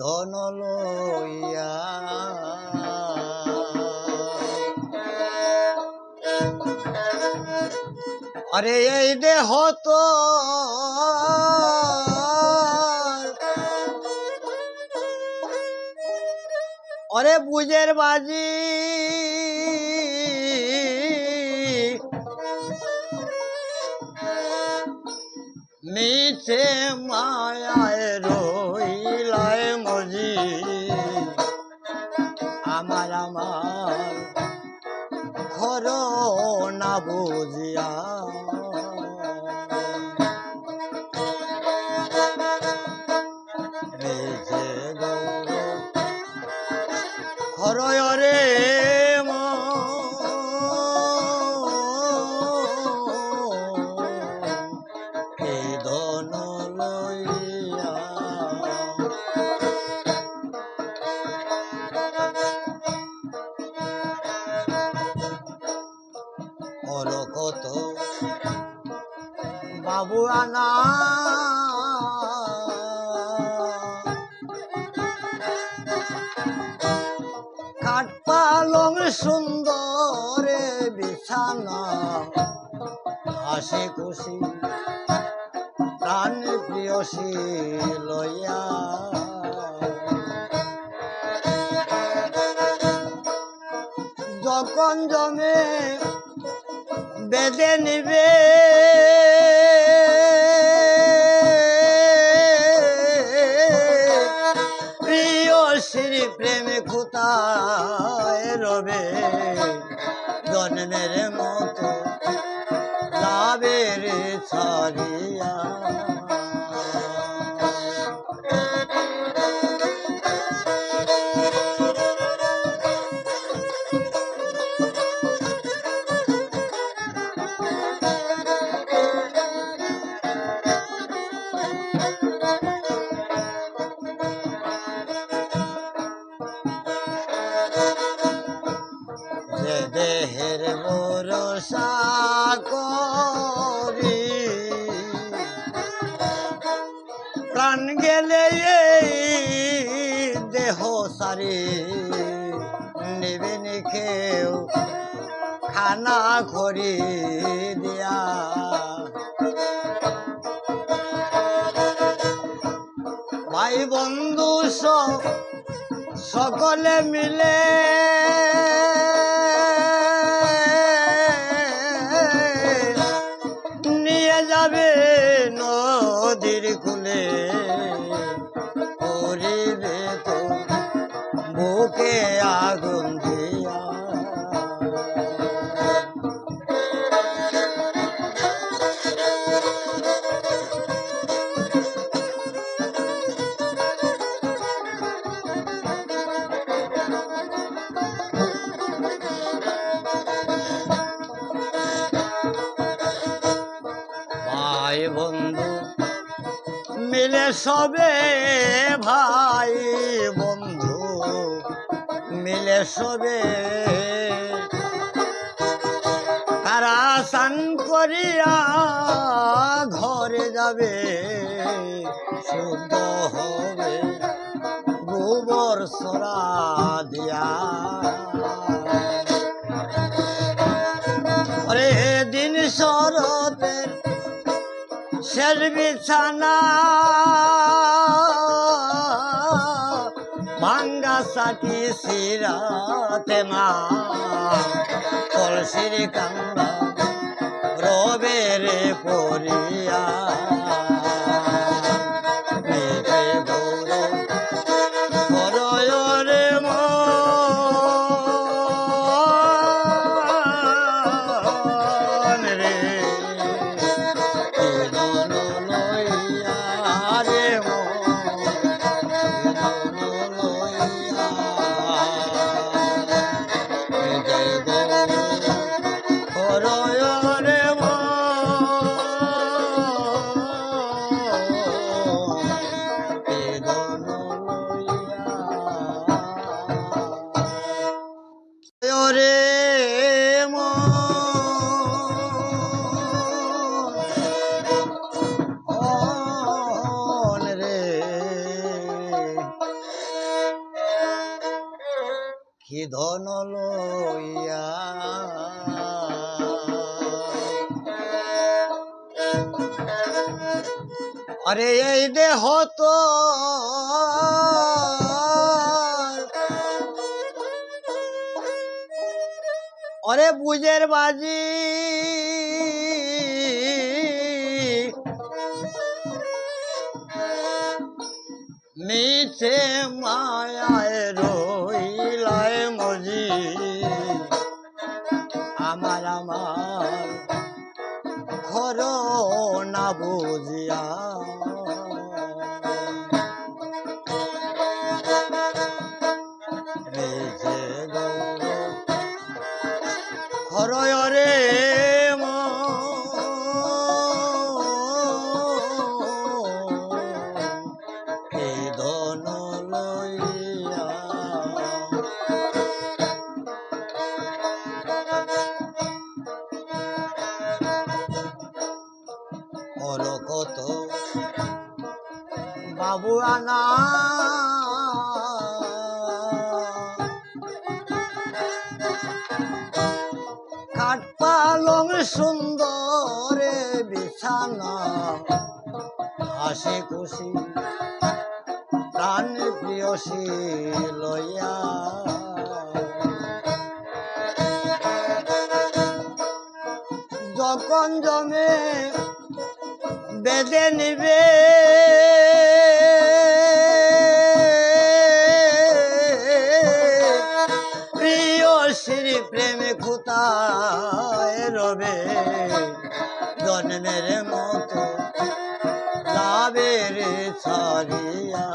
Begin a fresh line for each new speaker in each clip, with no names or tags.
ধন লইয়া। আরে এই দেহ তো অরে বুঝের বাজি। মিছে মায়ায় আমার আমার ঘর না বুঝিয়া আনা কাঠ পালং সুন্দরে বিছানা হাসি খুশি প্রাণ প্রিয়সী লইয়া। যখন জমে বেঁধে নিবে কোথায় রবে জন্মের মতো লাভের ছাড়িয়া ভরসা করি। প্রাণ গেলে দেহ সারি, নিবেন কেউ খানা খরি দিয়া। ভাই বন্ধু সকলে মিলে যাবে। মিলে সবে ভাই বন্ধু, মিলে সবে। তারা স্নান করিয়া ঘরে যাবে, শুদ্ধ হবে গোবর সরা দিয়া। শেষ বিছানা ভাঙ্গা সাটি সিরাতে মা। কলসির কান্দা রবের পরিয়া। ধন লইয়া। আরে এই দেহ তো অরে বুঝের বাজি। মিছে মায়ায় ঘর না বুঝিয়া বাবু আনা কাঠ পালং সুন্দরে বিছানা, হাসি খুশি প্রাণ প্রিয়সী লইয়া যখন জমে বেঁধে নিবে খুতায় রবে। জন্মের মতো লাভের ছাড়িয়া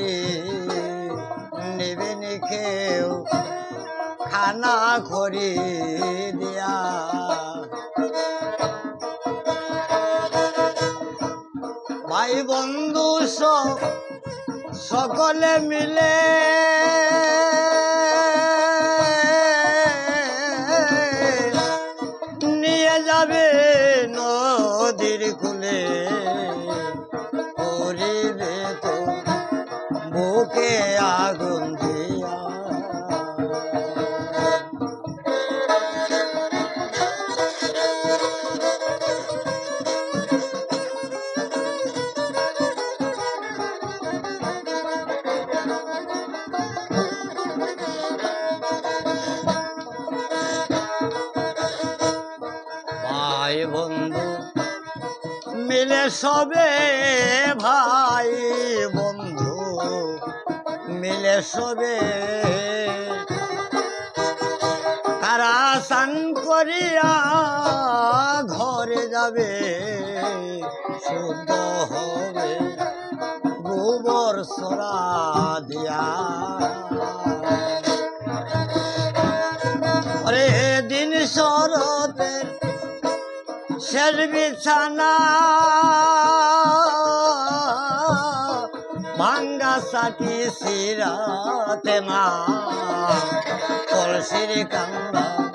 সারি নেবেন খানা খরি দিয়া। ভাই বন্ধু সব, সকলে মিলে নিয়ে যাবে নদীর কুলে করিবে বুকে আগুন দিয়া। বন্ধু মিলে সবে ভাই বন্ধু মিলে সবে তারা স্নান করিয়া ঘরে যাবে, শুদ্ধ হবে গোবর সরা দিয়া। আরে দিন শরতের শের বিছানা ভাঙ্গা সাটি সিরাতে মা কলসির কান্দা